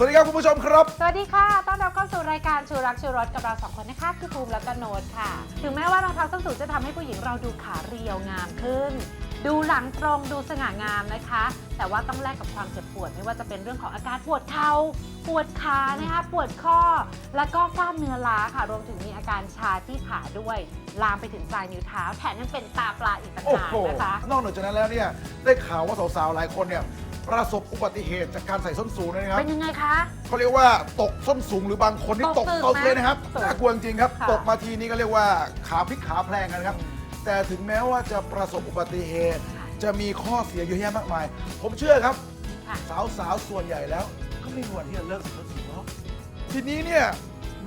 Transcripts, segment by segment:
สวัสดีครับคุณผู้ชมครับ สวัสดีค่ะ ต้อนรับเข้าสู่รายการชูรักชูรสกับเราสองคนนะคะ คือภูมิและก็โนดค่ะ ถึงแม้ว่ารองเท้าส้นสูงจะทำให้ผู้หญิงเราดูขาเรียวงามขึ้น ดูหลังตรงดูสง่างามนะคะ แต่ว่าต้องแลกกับความเจ็บปวด ไม่ว่าจะเป็นเรื่องของอาการปวดเข่าปวดขานะคะปวดข้อ แล้วก็กล้ามเนื้อล้าค่ะรวมถึงมีอาการชาที่ขาด้วย ลามไปถึงปลายนิ้วเท้า แถมยังเป็นตาปลาอีกต่างโอ้หากโหนะคะนอกเหนือจากนั้นแล้วเนี่ยได้ข่าวว่าสาวๆหลายคนเนี่ยประสบอุบัติเหตุจากการใส่ส้นสูงเลยนะครับเป็นยังไงคะ เขาเรียกว่าตกส้นสูงหรือบางคนที่ตตกกตึกตกเลยนะครับนะน่ากลัวจริงๆครับ ค่ะ ตกมาทีนี้ก็เรียกว่าขาพลิกขาแพลงกันครับ แต่ถึงแม้ว่าจะประสบอุบัติเหตุ จะมีข้อเสียเยอะแยะมากมาย ผมเชื่อครับ ค่ะ สาวๆส่วนใหญ่แล้ว ก็ไม่มีวันที่จะเลิกใส่ส้นสูงหรอกทีนี้เนี่ย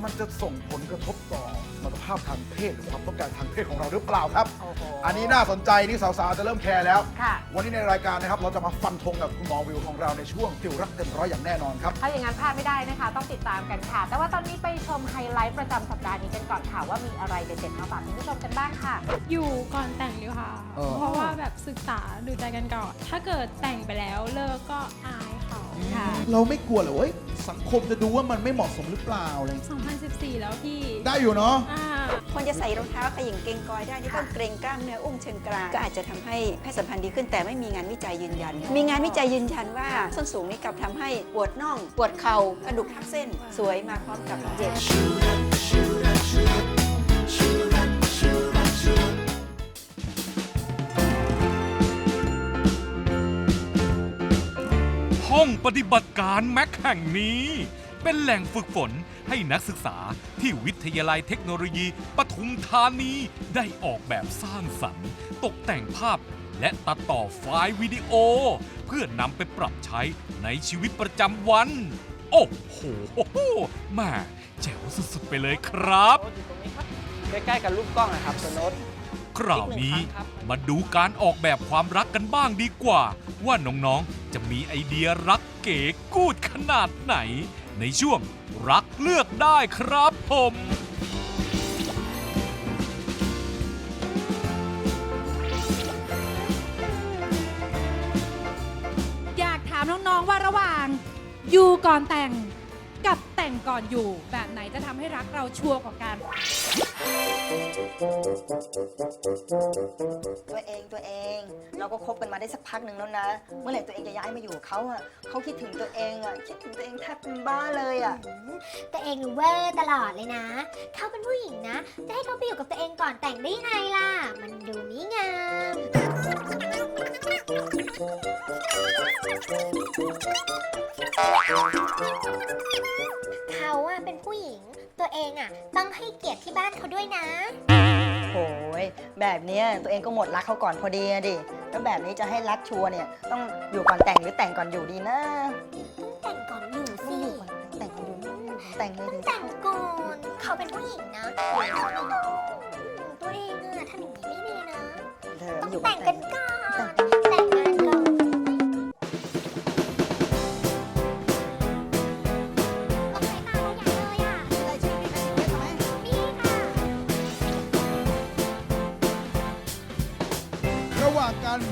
มันจะส่งผลกระทบต่อ สมรรถภาพทางเพศหรือความต้องการทางเพศของเราหรือเปล่าครับ โอ้โห อันนี้น่าสนใจนี่สาวๆจะเริ่มแคร์แล้ว ค่ะ วันนี้ในรายการนะครับ เราจะมาฟันธงกับคุณหมอวิวของเราในช่วงติวรักเต็มร้อยอย่างแน่นอนครับ ถ้าอย่างนั้นพลาดไม่ได้นะคะ ต้องติดตามกันค่ะ แต่ว่าตอนนี้ไปชมไฮไลท์ประจำสัปดาห์นี้กันก่อนค่ะ ว่ามีอะไรเด็ดๆมาฝากคุณผู้ชมกันบ้างค่ะ อยู่ก่อนแต่งดีกว่าเออ เพราะว่าแบบศึกษาดูใจกันก่อน ถ้าเกิดแต่งไปแล้วเลิกก็อายเขา ค่ะ เราไม่กลัวเหรอเว้ยสังคมจะดูว่ามันไม่เหมาะสมหรือเปล่าอะไร2014 แล้วพี่ได้อยู่เนาะอ่าควรจะใส่รองเท้าขยิงเกงกอยได้ที่ต้องเกรงกล้ามเนื้ออุ้งเชิงกรานก็อาจจะทำให้เพศสัมพันธ์ดีขึ้นแต่ไม่มีงานวิจัยยืนยัน มีงานวิจัยยืนยันว่าส้นสูงนี่กลับทำให้ปวดน่อง ปวดเข่ากระดูกทับเส้น สวยมาพร้อมกับเจ็บ ห้องปฏิบัติการแม็กแห่งนี้ เป็นแหล่งฝึกฝนให้นักศึกษาที่วิทยาลัยเทคโนโลยีปทุมธานีได้ออกแบบสร้างสรรค์ ตกแต่งภาพและตัดต่อไฟล์วิดีโอ เพื่อนำไปปรับใช้ในชีวิตประจำวัน โอ้โหแม่แจ๋วสุดๆไปเลยครับ ใกล้ๆกับรูปกล้องนะครับตัวโน้ต คราวนี้อีกหนึ่งครั้งครับมาดูการออกแบบความรักกันบ้างดีกว่า ว่าน้องๆ จะมีไอเดียรักเก๋กูดขนาดไหน ในช่วงรักเลือกได้ครับผมอยากถามน้องๆว่าระหว่างอยู่ก่อนแต่งกับแต่งก่อนอยู่ แบบไหนจะทำให้รักเราชัวร์กว่ากัน ตัวเองตัวเอง เราก็คบกันมาได้สักพักหนึ่งแล้วนะ เมื่อไหร่ตัวเองจะย้ายมาอยู่กับเขาอะเขาคิดถึงตัวเองอะคิดถึงตัวเองแทบเป็นบ้าเลยอะตัวเองเวอร์ตลอดเลยนะ เขาเป็นผู้หญิงนะ จะให้เขาไปอยู่กับตัวเองก่อนแต่งได้ยังไงล่ะ มันดูไม่งาม เขาอะเป็นผู้หญิง ตัวเองอะต้องให้เกียรติที่บ้านเขาด้วยนะ โอ้ยแบบเนี้ยตัวเองก็หมดรักเขาก่อนพอดีอะดิ แล้วแบบนี้จะให้รักชัวร์เนี่ย ต้องอยู่ก่อนแต่งหรือแต่งก่อนอยู่ดีนะแต่งก่อนอยู่ต้สิองอยู่ก่อนแต่งก่อนอยู่แต่งเลยถึงจะแต่งก่อนเขาเป็นผู้หญิงนะตัวเองอะทำอย่างนี้ไม่ดีนะเธอต้มาองอยู่แต่งกันก่อนแต่งงานก่อน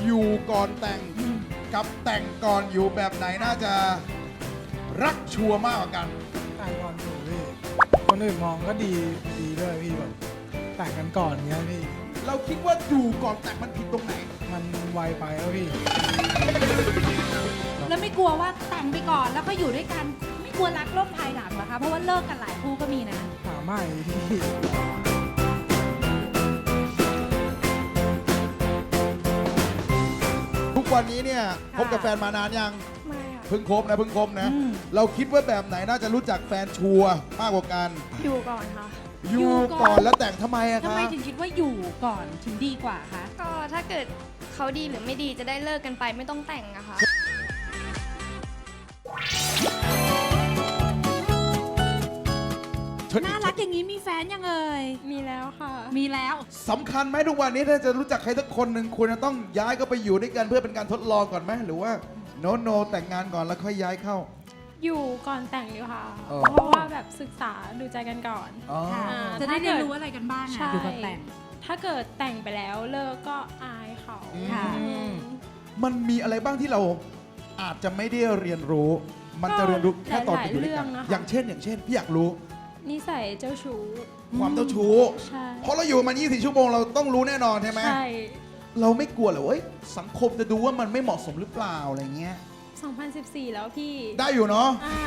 อยู่ก่อนแต่งกับแต่งก่อนอยู่แบบไหนน่าจะรักชัวร์มากกว่ากัน แต่งก่อนอยู่พี่คนอื่นมองก็ดีดีด้วยพี่แบบแต่งกันก่อนเงี้ยพี่ เราคิดว่าอยู่ก่อนแต่งมันผิดตรงไหน มันไวไปแล้วพี่ แล้วไม่กลัวว่าแต่งไปก่อนแล้วก็อยู่ด้วยกัน ไม่กลัวรักล่มภายหลังเหรอคะ เพราะว่าเลิกกันหลายคู่ก็มีนะหาไม่พี่ วันนี้เนี่ยค่ะคบกับแฟนมานานยังไม่ค่ะ เพิ่งคบนะเพิ่งคบนะ อืม เราคิดว่าแบบไหนน่าจะรู้จักแฟนชัวร์มากกว่ากัน อยู่ก่อนค่ะ อยู่ก่อนแล้วแต่งทำไมอะทำคะไมถึงคิดว่าอยู่ก่อนถึงดีกว่าคะ ก็ถ้าเกิดเขาดีหรือไม่ดีจะได้เลิกกันไปไม่ต้องแต่งอะค่ะ อย่างนี้มีแฟนยังเอ่ย มีแล้วค่ะ มีแล้ว สำคัญไหมทุกวันนี้ถ้าจะรู้จักใครสักคนหนึ่งควรจะต้องย้ายก็ไปอยู่ด้วยกันเพื่อเป็นการทดลองก่อนไหมหรือว่าโนโนแต่งงานก่อนแล้วค่อยย้ายเข้า อยู่ก่อนแต่งดีกว่าเออเพราะว่าแบบศึกษาดูใจกันก่อน อ๋อค่ะ อ่าจะได้ถ้าเกิเรียดนรู้อะไรกันบ้างใช่อะอยู่ก่อนแต่ง ถ้าเกิดแต่งไปแล้วเลิกก็อายเขาค่ะอืมมันมีอะไรบ้างที่เราอาจจะไม่ได้เรียนรู้ มันจะเรียนรู้แค่ตอนไปหลายอยู่ด้วยกันเรื่องนะคะ อย่างเช่น อย่างเช่นพี่อยากรู้ นิสัยเจ้าชู้ ความเจ้าชู้ ใช่ เพราะเราอยู่มา24 ชั่วโมงเราต้องรู้แน่นอนใช่ไหม ใช่เราไม่กลัวเหรอเว้ยสังคมจะดูว่ามันไม่เหมาะสมหรือเปล่าอะไรเงี้ย 2014 แล้วพี่ได้อยู่เนาะ อ่า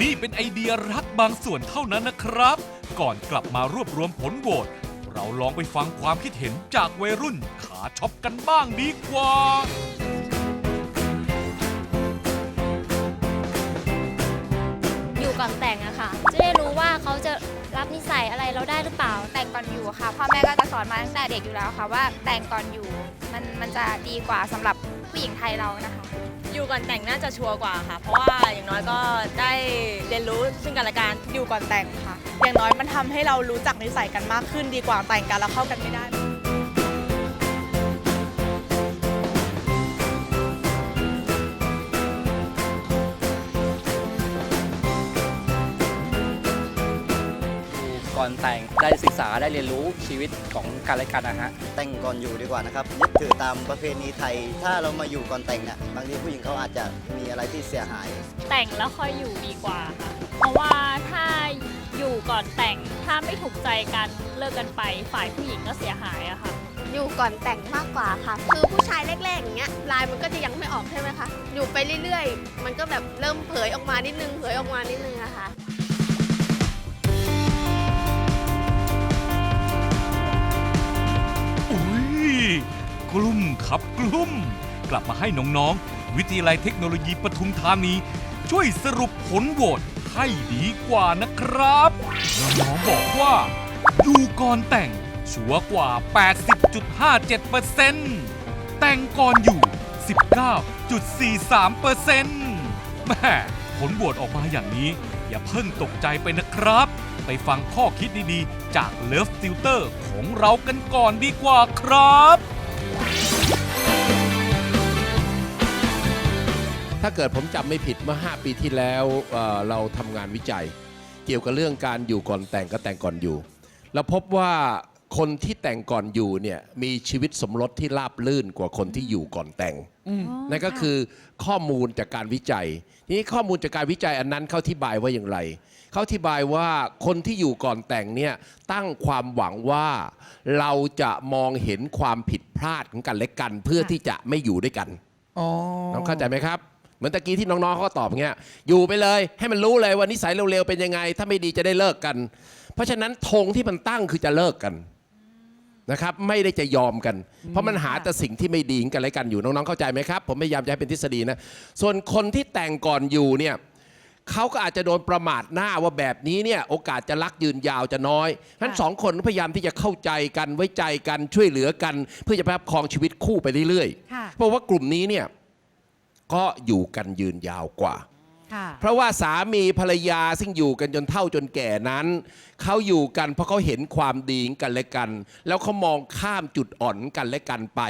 นี่เป็นไอเดียรักบางส่วนเท่านั้นนะครับ ก่อนกลับมารวบรวมผลโหวตเราลองไปฟังความคิดเห็นจากวัยรุ่นขาช็อปกันบ้างดีกว่า ก่อนแต่งอะค่ะ จะได้รู้ว่าเขาจะรับนิสัยอะไรเราได้หรือเปล่า แต่งก่อนอยู่ค่ะพ่อแม่ก็จะสอนมาตั้งแต่เด็กอยู่แล้วค่ะ ว่าแต่งก่อนอยู่มันมันจะดีกว่าสำหรับผู้หญิงไทยเรานะคะ อยู่ก่อนแต่งน่าจะชัวร์กว่าค่ะ เพราะว่าอย่างน้อยก็ได้เรียนรู้ซึ่งกันและกันอยู่ก่อนแต่งค่ะ อย่างน้อยมันทำให้เรารู้จักนิสัยกันมากขึ้นดีกว่าแต่งกันแล้วเข้ากันไม่ได้ ก่อนแต่งได้ศึกษาได้เรียนรู้ชีวิตของกันและกันนะฮะ แต่งก่อนอยู่ดีกว่านะครับยึดถือตามประเพณีไทย ถ้าเรามาอยู่ก่อนแต่งเนี่ยบางทีผู้หญิงเขาอาจจะมีอะไรที่เสียหาย แต่งแล้วค่อยอยู่ดีกว่าค่ะ เพราะว่าถ้าอยู่ก่อนแต่งถ้าไม่ถูกใจกันเลิกกันไป ฝ่ายผู้หญิงก็เสียหายอะค่ะอยู่ก่อนแต่งมากกว่าค่ะ คือผู้ชายแรกๆอย่างเงี้ยลายมันก็จะยังไม่ออกใช่ไหมคะ อยู่ไปเรื่อยๆ มันก็แบบเริ่มเผยออกมานิดนึงเผยออกมานิดนึงอะค่ะ กลุ่มครับกลุ่ม กลับมาให้น้องๆ วิทยาลัยเทคโนโลยีปทุมธานี ช่วยสรุปผลโหวตให้ดีกว่านะครับน้องบอกว่าอยู่ก่อนแต่ง ชัวร์กว่า 80.57%แต่งก่อนอยู่ 19.43%แม่ผลโหวตออกมาอย่างนี้ อย่าเพิ่งตกใจไปนะครับ ไปฟังข้อคิดดีๆ จากเลิฟติวเตอร์ของเรากันก่อนดีกว่าครับ ถ้าเกิดผมจำไม่ผิดเมื่อ 5 ปีที่แล้วเอ่อเราทำงานวิจัย เกี่ยวกับเรื่องการอยู่ก่อนแต่งก็แต่งก่อนอยู่ เราพบว่าคนที่แต่งก่อนอยู่เนี่ยมีชีวิตสมรสที่ราบลื่นกว่าคนที่อยู่ก่อนแต่ง นั่นก็คือข้อมูลจากการวิจัย ทีนี้ข้อมูลจากการวิจัยอันนั้นเขาอธิบายว่าอย่างไร เขาอธิบายว่าคนที่อยู่ก่อนแต่งเนี่ยตั้งความหวังว่าเราจะมองเห็นความผิดพลาดของกันและกัน เพื่อที่จะไม่อยู่ด้วยกัน อ๋อ น้องเข้าใจไหมครับ เหมือนตะกี้ที่น้องๆเขาก็ตอบอย่างเงี้ยอยู่ไปเลยให้มันรู้เลยว่านิสัยเร็วๆเป็นยังไง ถ้าไม่ดีจะได้เลิกกัน เพราะฉะนั้นธงที่มันตั้งคือจะเลิกกันนะครับไม่ได้จะยอมกัน เพราะมันหาแต่สิ่งที่ไม่ดีกันและกันอยู่น้องๆเข้าใจไหมครับ ผมพยายามจะให้เป็นทฤษฎีนะส่วนคนที่แต่งก่อนอยู่เนี่ยเขาก็อาจจะโดนประมาทหน้าว่าแบบนี้เนี่ยโอกาสจะรักยืนยาวจะน้อยฉะนั้นสองคนพยายามที่จะเข้าใจกันไว้ใจกันช่วยเหลือกัน เพื่อจะประคับครองชีวิตคู่ไปเรื่อยๆค่ะเพราะว่ากลุ่มนี้เนี่ย ก็อยู่กันยืนยาวกว่าค่ะเพราะว่าสามีภรรยาซึ่งอยู่กันจนเท่าจนแก่นั้น เขาอยู่กันเพราะเขาเห็นความดีกันและกัน แล้วเขามองข้ามจุดอ่อนกันและกันไป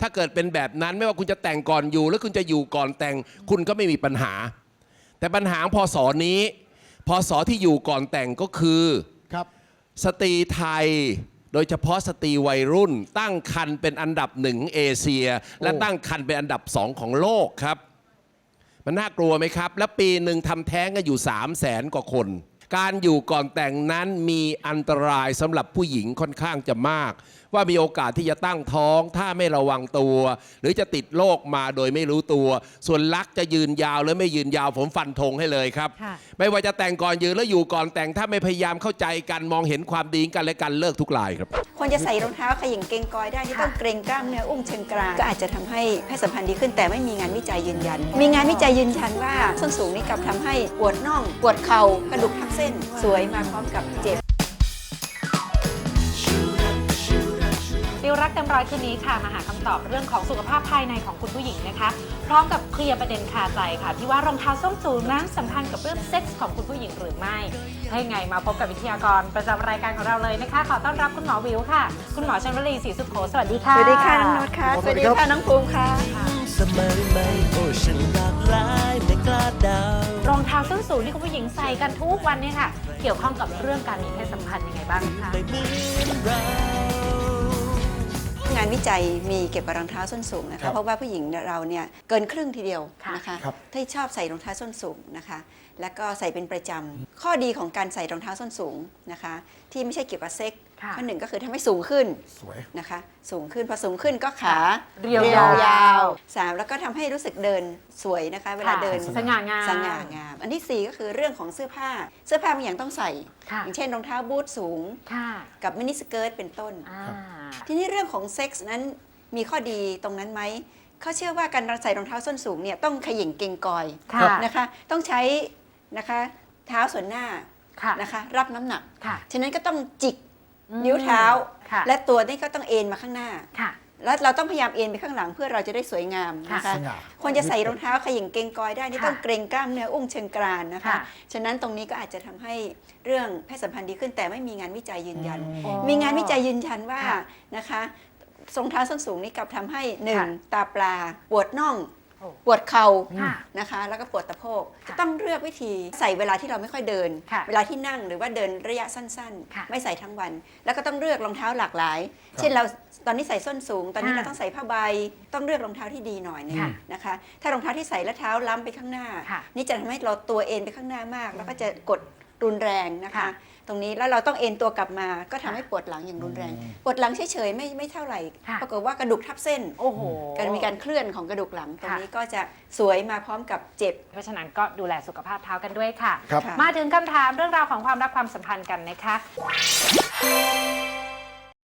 ถ้าเกิดเป็นแบบนั้นไม่ว่าคุณจะแต่งก่อนอยู่ หรือคุณจะอยู่ก่อนแต่ง คุณก็ไม่มีปัญหา แต่ปัญหาของพศนี้พศที่อยู่ก่อนแต่งก็คือครับสตรีไทย โดยเฉพาะสตรีวัยรุ่น ตั้งคันเป็นอันดับหนึ่งเอเชีย และตั้งคันเป็นอันดับสองของโลกครับ มันน่ากลัวไหมครับ และปีหนึ่งทำแท้งกันอยู่3 0 0แสนกว่าคน การอยู่ก่อนแต่งนั้นมีอันตรายสำหรับผู้หญิงค่อนข้างจะมาก ว่ามีโอกาสที่จะตั้งท้อง ถ้าไม่ระวังตัว หรือจะติดโรคมาโดยไม่รู้ตัว ส่วนรักจะยืนยาวหรือไม่ยืนยาวผมฟันธงให้เลยครับ ค่ะ ไม่ว่าจะแต่งก่อนยืนแล้วอยู่ก่อนแต่งถ้าไม่พยายามเข้าใจกันมองเห็นความดีกันและกันเลิกทุกรายครับ ควรจะใส่รองเท้าขยิงเกงกอยได้ที่ต้องเกรงกล้ามเนื้ออุ้งเชิงกรานก็อาจจะทำให้เพศสัมพันธ์ดีขึ้นแต่ไม่มีงานวิจัยยืนยัน มีงานวิจัยยืนยันว่าส้นสูงนี่กลับทำให้ปวดน่องปวดเข่ากระดูกทับเส้นสวยมาพร้อมกับเจ็บดิวรักเต็มร้อยคืนนี้ค่ะมาหาคำตอบเรื่องของสุขภาพภายในของคุณผู้หญิงนะคะ พร้อมกับเคลียร์ประเด็นคาใจค่ะ ที่ว่ารองเท้าส้นสูงนั้นสัมพันธ์กับเรื่องเซ็กส์ของคุณผู้หญิงหรือไม่ถ้ายังไงมาพบกับวิทยากรประจำรายการของเราเลยนะคะ ขอต้อนรับคุณหมอวิวค่ะ คุณหมอชนวลีศรีสุโขสวัสดีค่ะ สวัสดีค่ะน้องโนตค่ะ สวัสดีครับน้องภูมิค่ะ รองเท้าส้นสูงที่คุณผู้หญิงใส่กันทุกวันเนี่ยค่ะ เกี่ยวข้องกับเรื่องการมีเพศสัมพันธ์ยังไงบ้างคะคงานวิจัยมีเกี่ยวกับรองเท้าส้นสูงนะครัคะบเพราะว่าผู้หญิงเราเนี่ยเกินครึ่งทีเดียวนะคะครับ ที่ชอบใส่รองเท้าส้นสูงนะคะ แล้วก็ใส่เป็นประจำข้อดีของการใส่รองเท้าส้นสูงนะคะที่ไม่ใช่เกี่ยวกับเซ็กค่ะข้อหนึ่งก็คือทำให้สูงขึ้นสวย นะคะ สูงขึ้นพอสูงขึ้นก็ขาเรียวยาววสามแล้วก็ทำให้รู้สึกเดินสวยนะคะ เวลาค่ะเดินสง่างาม สง่างาม อันที่สี่ก็คือเรื่องของเสื้อผ้า เสื้อผ้าบางอย่างต้องใส่ ค่ะอย่างเช่นรองเท้าบูทสูงค่ะกับมินิสเกิร์ตเป็นต้น อ่า ทีนี้เรื่องของเซ็กส์นั้นมีข้อดีตรงนั้นไหม เขาเชื่อว่าการใส่รองเท้าส้นสูงเนี่ยต้องขย่งเกงกอยค่ะ นะคะ ต้องใช้นะคะเท้าส่วนหน้าค่ะ นะคะ รับน้ำหนักค่ะฉะนั้นก็ต้องจิกอืมนิ้วเท้าค่ะและตัวนี่ก็ต้องเอ็นมาข้างหน้าค่ะแล้วเราต้องพยายามเอ็นไปข้างหลังเพื่อเราจะได้สวยงามนะคะสง่าควรจะใส่รองเท้าขย่งเกงกอยได้นี่ค่ะต้องเกรงกล้ามเนื้ออุ้งเชิงกรานนะคะค่ะฉะนั้นตรงนี้ก็อาจจะทำให้เรื่องเพศสัมพันธ์ดีขึ้นแต่ไม่มีงานวิจัยยืนยันอ๋อมีงานวิจัยยืนยันว่าค่ะนะคะรองเท้าส้นสูงนี่กลับทำให้หนึ่งค่ะตาปลาปวดน่องโอ้ ปวดเข่าค่ะนะคะ แล้วก็ปวดตะโพกค่ะต้องเลือกวิธีใส่เวลาที่เราไม่ค่อยเดิน ค่ะเวลาที่นั่งหรือว่าเดินระยะสั้นค่ะๆ ไม่ใส่ทั้งวัน แล้วก็ต้องเลือกรองเท้าหลากหลายครับเช่นเราตอนนี้ใส่ส้นสูง ตอนนี้ค่ะเราต้องใส่ผ้าใบ ต้องเลือกรองเท้าที่ดีหน่อยหนึงค่ะนะคะ ถ้ารองเท้าที่ใส่แล้วเท้าล้ำไปข้างหน้า ค่ะนี่จะทำให้เราตัวเอ็นไปข้างหน้า มาก แล้วก็จะกดรุนแรงนะคะ ค่ะ ตรงนี้แล้วเราต้องเอ็นตัวกลับมา ก็ทำให้ปวดหลังอย่างรุนแรง ปวดหลังเฉยๆไม่ไม่เท่าไหร่ค่ะ ปรากฏว่ากระดูกทับเส้นโอ้โห การมีการเคลื่อนของกระดูกหลังตรงค่ะนี้ก็จะสวยมาพร้อมกับเจ็บ เพราะฉะนั้นก็ดูแลสุขภาพเท้ากันด้วยค่ะ ครับ ค่ะ มาถึงคำถามเรื่องราวของความรักความสัมพันธ์กันนะคะ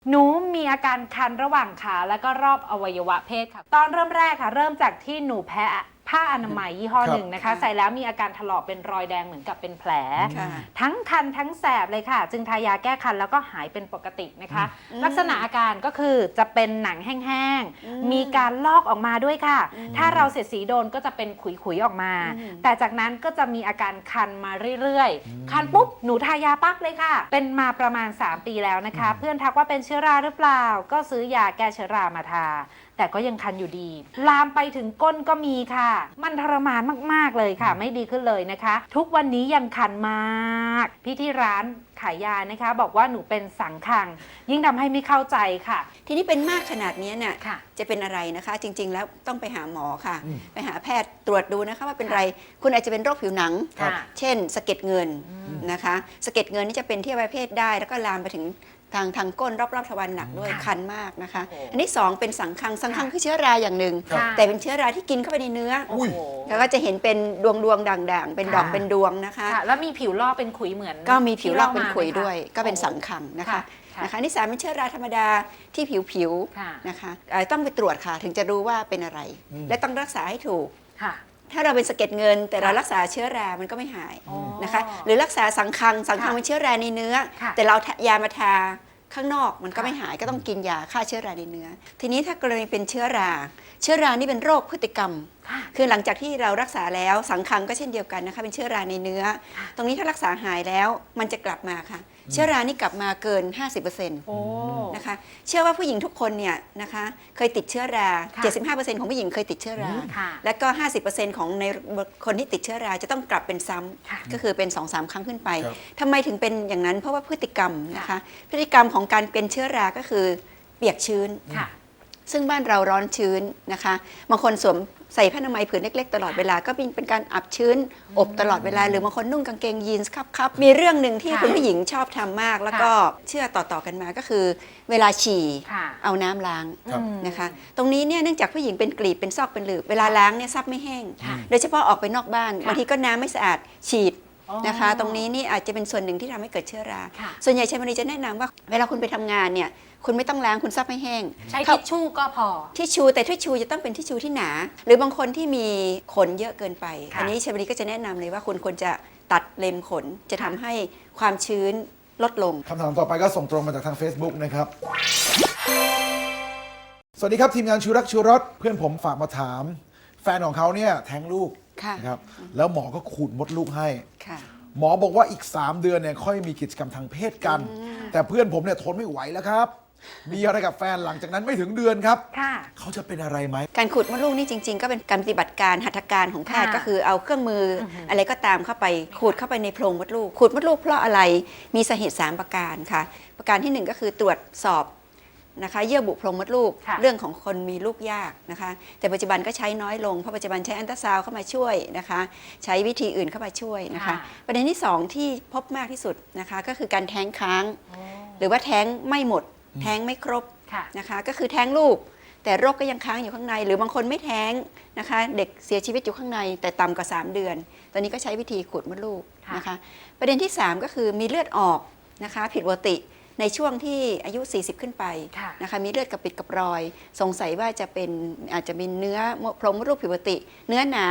หนูมีอาการคันระหว่างขาและก็รอบอวัยวะเพศค่ะ ตอนเริ่มแรกค่ะ เริ่มจากที่หนูแพ้ ผ้าอนามัยยี่ห้อครับหนึ่งนะคะ ใส่แล้วมีอาการถลอกเป็นรอยแดงเหมือนกับเป็นแผล ค่ะ ทั้งคันทั้งแสบเลยค่ะ จึงทายาแก้คันแล้วก็หายเป็นปกตินะคะ อืมลักษณะอาการก็คือจะเป็นหนังแห้งอืมๆ มีการลอกออกมาด้วยค่ะ อืมถ้าเราเสียดสีโดนก็จะเป็นขุยๆออกมา อืม แต่จากนั้นก็จะมีอาการคันมาเรื่อยๆ คันปุ๊บหนูทายาปั๊บเลยค่ะ เป็นมาประมาณ 3 ปีแล้วนะคะ เพื่อนทักว่าเป็นเชื้อราหรือเปล่า ก็ซื้อยาแก้เชื้อรามาทา แต่ก็ยังคันอยู่ดี ลามไปถึงก้นก็มีค่ะ มันทรมานมากๆเลยค่ะ ไม่ดีขึ้นเลยนะคะ ทุกวันนี้ยังคันมาก พี่ที่ร้านขายยานะคะ บอกว่าหนูเป็นสังคัง ยิ่งทำให้ไม่เข้าใจค่ะ ทีนี้เป็นมากขนาดนี้เนี่ยค่ะจะเป็นอะไรนะคะ จริง ๆ แล้วต้องไปหาหมอค่ะอืมไปหาแพทย์ตรวจดูนะคะว่าเป็นไรคุณอาจจะเป็นโรคผิวหนังครับเช่นสะเก็ดเงินนะคะสะเก็ดเงินนี่จะเป็นที่อวัยวะเพศได้ แล้วก็ลามไปถึง ทางทางก้นรอบๆทวารหนักด้วยค่ะคันมากนะคะโอ้โหอันที่สองเป็นสังคังสังคังคือเชื้อราอย่างหนึ่ง ค่ะแต่เป็นเชื้อราที่กินเข้าไปในเนื้ออโอ้โหแล้วก็จะเห็นเป็นดวงดวงๆด่างๆ เป็นดอกค่ะ เป็นดวงนะคะ ค่ะแล้วมีผิวลอกเป็นขุยเหมือนก็มีผิวลอกที่เป็นขุยมาไหมคะด้วย ก็เป็นโอ้สังคังนะคะค่ะค่ะนะคะอันที่สามเป็นเชื้อราธรรมดาที่ผิวผิวๆค่ะนะคะเอ่อต้องไปตรวจค่ะ ถึงจะรู้ว่าเป็นอะไร อืม และต้องรักษาให้ถูก ค่ะ ถ้าเราเป็นสะเก็ดเงิน แต่เราค่ะรักษาเชื้อรา มันก็ไม่หายอ๋อ นะคะ หรือรักษาสังคังสังคังค่ะเป็นเชื้อราในเนื้อ ค่ะแต่เรายามาทาข้างนอกมันก็ค่ะไม่หายก็ต้องกินยาฆ่าเชื้อราในเนื้อ ทีนี้ถ้ากรณีเป็นเชื้อรา เชื้อรานี่เป็นโรคพฤติกรรม ค่ะ คือหลังจากที่เรารักษาแล้วสังคังก็เช่นเดียวกันนะคะเป็นเชื้อราในเนื้อค่ะตรงนี้ถ้ารักษาหายแล้วมันจะกลับมาค่ะ เชื้อรานี่กลับมาเกิน 50%โอ้ นะคะ เชื่อว่าผู้หญิงทุกคนเนี่ยนะคะเคยติดเชื้อราค่ะ75%ของผู้หญิงเคยติดเชื้อรา ค่ะ และก็ 50%ของในคนที่ติดเชื้อราจะต้องกลับเป็นซ้ค่ะำก็คือเป็น 2-3 ครั้งขึ้นไปครับ ทำไมถึงเป็นอย่างนั้นเพราะว่าพฤติกรรมนะคะพฤติกรรมของการเป็นเชื้อราก็คือเปียกชื้น ค่ะ ซึ่งบ้านเราร้อนชื้นนะคะ บางคนสวม ใส่ผ้าอนามัยผืนเล็กๆ ตลอดเวลาก็เป็นเป็นการอับชื้นอบตลอดเวลา หรือบางคนนุ่งกางเกงยีนส์ครับๆมีเรื่องหนึ่งที่ค่ะคุณผู้หญิงชอบทำมาก แล้วก็เชื่อต่อๆกันมาก็คือ เวลาฉี่ค่ะ เอาน้ำล้างครับ อืม นะคะ ตรงนี้เนี่ยเนื่องจากผู้หญิงเป็นกลีบเป็นซอกเป็นหลืบเวลาล้างเนี่ยซับไม่แห้ง ค่ะโดยเฉพาะออกไปนอกบ้านค่ะ บางทีก็น้ำไม่สะอาดฉีดอ๋อ นะคะ ตรงนี้นี่อาจจะเป็นส่วนหนึ่งที่ทำให้เกิดเชื้อราค่ะส่วนใหญ่ชายมณีจะแนะนำว่า เวลาคุณไปทำงานเนี่ยคุณไม่ต้องล้างคุณซับให้แห้ง ใช้เขาทิชชู่ก็พอ ทิชชูแต่ทิชชูจะต้องเป็นทิชชูที่หนา หรือบางคนที่มีขนเยอะเกินไปค่ะอันนี้ชายมณีก็จะแนะนำเลยว่าคุณควรจะตัดเล็มขนจะทำให้ความชื้นลดลงคำถามต่อไปก็ส่งตรงมาจากทาง Facebook นะครับ สวัสดีครับทีมงานชูรักชูรสเพื่อนผมฝากมาถาม แฟนของเขาเนี่ยแท้งลูก ค่ะนะครับแล้วหมอก็ขูดมดลูกให้ ค่ะ หมอบอกว่าอีก 3 เดือนเนี่ยค่อยมีกิจกรรมทางเพศกัน แต่เพื่อนผมเนี่ยทนไม่ไหวแล้วครับ มีอะไรกับแฟนหลังจากนั้นไม่ถึงเดือนครับ ค่ะ เขาจะเป็นอะไรไหม การขูดมดลูกนี่จริง ๆ ก็เป็นการปฏิบัติการหัตถการของแพทย์ค่ะก็คือเอาเครื่องมือออฮึอะไรก็ตามเข้าไปขูดเข้าไปในโพรงมดลูกขูดมดลูกเพราะอะไรมีสาเหตุ3ประการค่ะ ประการทีหนึ่1ก็คือตรวจสอบ นะคะเยื่อบุโพรงมดลูก ค่ะเรื่องของคนมีลูกยากนะคะ แต่ปัจจุบันก็ใช้น้อยลงเพราะปัจจุบันใช้อันตราซาวด์เข้ามาช่วยนะคะ ใช้วิธีอื่นเข้ามาช่วยนะคะ ค่ะ ประเด็นที่สองที่พบมากที่สุดนะคะ ก็คือการแท้งค้างหรือว่าแท้งไม่หมด แท้งไม่ครบ ค่ะ นะคะก็คือแท้งลูก แต่โรคก็ยังค้างอยู่ข้างใน หรือบางคนไม่แท้งนะคะ เด็กเสียชีวิตอยู่ข้างใน แต่ต่ำกว่า 3 เดือน ตอนนี้ก็ใช้วิธีขูดมดลูกนะคะ ประเด็นที่ 3 ก็คือมีเลือดออกนะคะ ผิดปกติ ในช่วงที่อายุ 40 ขึ้นไปนะคะมีเลือดกระปิดกระปรอย สงสัยว่าจะเป็นอาจจะมีเนื้อโพรงมดลูกผิดปกติ เนื้อหนา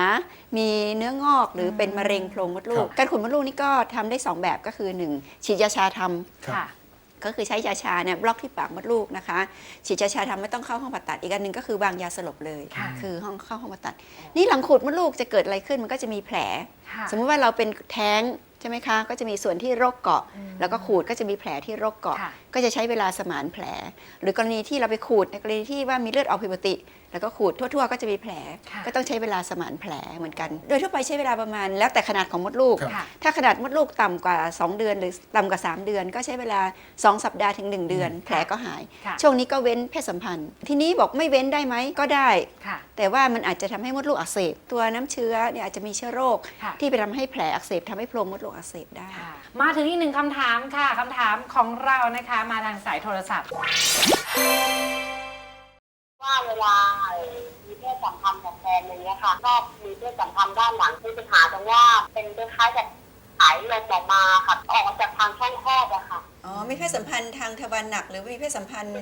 มีเนื้องอกหรือเป็นมะเร็งโพรงมดลูก การขูดมดลูกนี่ก็ทำได้สองแบบก็คือหนึ่งฉีดยาชาทำค่ะก็คือใช้ยาชาเนี่ยบล็อกที่ปากมดลูกนะคะ ฉีดยาชาทำไม่ต้องเข้าห้องผ่าตัดอีกอันหนึ่งก็คือวางยาสลบเลยค่ะคือห้องเข้าห้องผ่าตัด นี่หลังขูดมดลูกจะเกิดอะไรขึ้นมันก็จะมีแผลค่ะสมมุติว่าเราเป็นแท้ง ใช่ไหมคะก็จะมีส่วนที่โรคเกาะ แล้วก็ขูดก็จะมีแผลที่โรคเกาะ ค่ะ ก็จะใช้เวลาสมานแผล หรือกรณีที่เราไปขูดในกรณีที่ว่ามีเลือดออกผิดปกติ แล้วก็ขูดทั่ว ๆ ก็จะมีแผล ก็ต้องใช้เวลาสมานแผลเหมือนกัน โดยทั่วไปใช้เวลาประมาณ แล้วแต่ขนาดของมดลูกค่ะถ้าขนาดมดลูกต่ำกว่า 2 เดือนหรือต่ำกว่า 3 เดือน ก็ใช้เวลา 2 สัปดาห์ถึง 1 เดือน แผลก็หายค่ะช่วงนี้ก็เว้นเพศสัมพันธ์ ทีนี้บอกไม่เว้นได้ไหมก็ได้ค่ะแต่ว่ามันอาจจะทำให้มดลูกอักเสบ ตัวน้ำเชื้อเนี่ยอาจจะมีเชื้อโรคค่ะที่ไปทำให้แผลอักเสบทำให้โพรงมดลูกอักเสบได้ มาถึงอีกหนึ่งคำถามค่ะคำถามของเรานะคะมาทางสายโทรศัพท์ ว่าเวลามีเพศสัมพันธ์กับแฟนอย่างเงี้ยค่ะชอบมีเพศสัมพันธ์ด้านหลังมีปัญหาตรงว่าเป็นคล้ายๆกับสายลมออกมาค่ะออกมาจากทางช่องคลอดอะค่ะอ๋อมีเพศสัมพันธ์ทางทวารหนักหรือมีเพศสัมพันธ์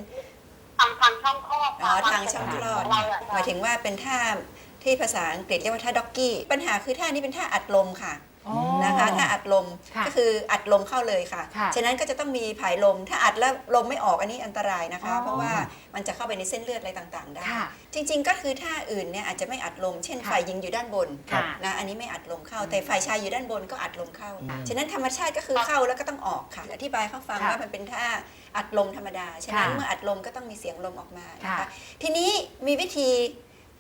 ทางทางช่องคลอดอ๋อค่ะทางช่องคลอดเราอะหมายถึงว่าเป็นท่าที่ภาษาอังกฤษเรียกว่าท่าด็อกกี้ ปัญหาคือท่านี้เป็นท่าอัดลมค่ะอ๋อ นะคะท่าอัดลมค่ะก็คืออัดลมเข้าเลยค่ะ ค่ะฉะนั้นก็จะต้องมีผายลม ถ้าอัดแล้วลมไม่ออกอันนี้อันตรายนะคะ อ๋อเพราะว่ามันจะเข้าไปในเส้นเลือดอะไรต่างๆได้ ค่ะจริงๆ ก็คือท่าอื่นเนี่ยอาจจะไม่อัดลม เช่นค่ะฝ่ายหญิงอยู่ด้านบนค่ะนะอันนี้ไม่อัดลมเข้า แต่ฝ่ายชายอยู่ด้านบนก็อัดลมเข้าฉะนั้นธรรมชาติก็คือเข้าแล้วก็ต้องออกค่ะ อธิบายเขาฟังค่ะว่ามันเป็นท่าอัดลมธรรมดา ฉะนั้นค่ะเมื่ออัดลมก็ต้องมีเสียงลมออกมานะค่ะคะทีนี้มีวิธี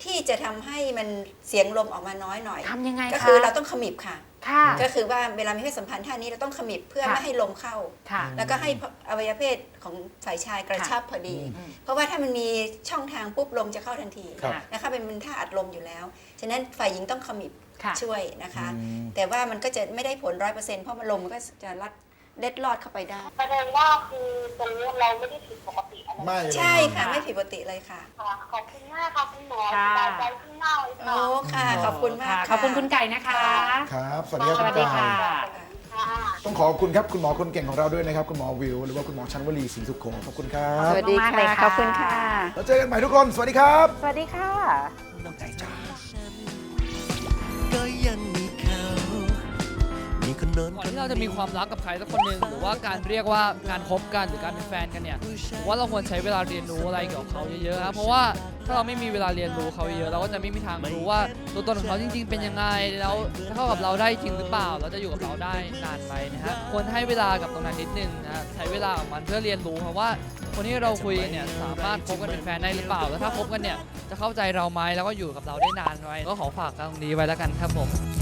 ที่จะทำให้มันเสียงลมออกมาน้อยหน่อย ทำยังไงคะ ก็คือเราต้องขมิบค่ะ ค่ะ ก็คือว่าเวลามีเพศสัมพันธ์ท่านี้เราต้องขมิบเพื่อค่ะ ไม่ให้ลมเข้า ค่ะ แล้วก็ให้อวัยวะเพศของฝ่ายชายกระชับพอดีเพราะว่าถ้ามันมีช่องทางปุ๊บลมจะเข้าทันทีครับ นะคะเป็นมันท่าอัดลมอยู่แล้ว ฉะนั้นฝ่ายหญิงต้องขมิบค่ะ ช่วยนะคะ อืม แต่ว่ามันก็จะไม่ได้ผลร้อยเปอร์เซ็นต์เพราะมันลมมันก็จะลัด เล็ดลอดเข้าไปได้ แสดงว่าคือตรงนี้เราไม่ได้ผิดปกติอะไรไม่ใช่ค่ะ ไม่ผิดปกติเลยค่ะค่ะขอบคุณมากค่ะคุณหมอค่ะสบายใจขึ้นมากเลยค่ะโอ้ค่ะ ขอบคุณมากค่ะะขอบคุณคุณไก่นะคะ ครับ สวัสดีครับสวัสดีณค่ะ กายต้องขอบคุณครับ คุณหมอคนเก่งของเราด้วยนะครับ คุณหมอวิว หรือว่าคุณหมอชันวลีศรีสุขโขขอบคุณครับ สวัสดีมากๆเลยค่ะค่ะขอบคุณค่ะ แล้วเจอกันใหม่ทุกคน สวัสดีครับ สวัสดีค่ะก็ ก่อนที่เราจะมีความรักกับใครสักคนหนึ่งหรือว่าการเรียกว่าการคบกันหรือการเป็นแฟนกันเนี่ยผมว่าเราควรใช้เวลาเรียนรู้อะไรเกี่ยวกับเขาเยอะๆครับเพราะว่าถ้าเราไม่มีเวลาเรียนรู้เขาเยอะเราก็จะไม่มีทางรู้ว่าตัวตนของเขาจริง ๆ เป็นยังไงแล้วเข้ากับเราได้จริงหรือเปล่า เราจะอยู่กับเราได้นานไหมนะฮะควรให้เวลากับตรงนั้นนิดนึงนะฮะใช้เวลากับมันเพื่อเรียนรู้ครับว่าคนที่เราคุยเนี่ยสามารถคบกันเป็นแฟนได้หรือเปล่า แล้วถ้าคบกันเนี่ยจะเข้าใจเราไหมแล้วก็อยู่กับเราได้นานไหมก็ขอฝากตรงนี้ไว้แล้วกันครับผม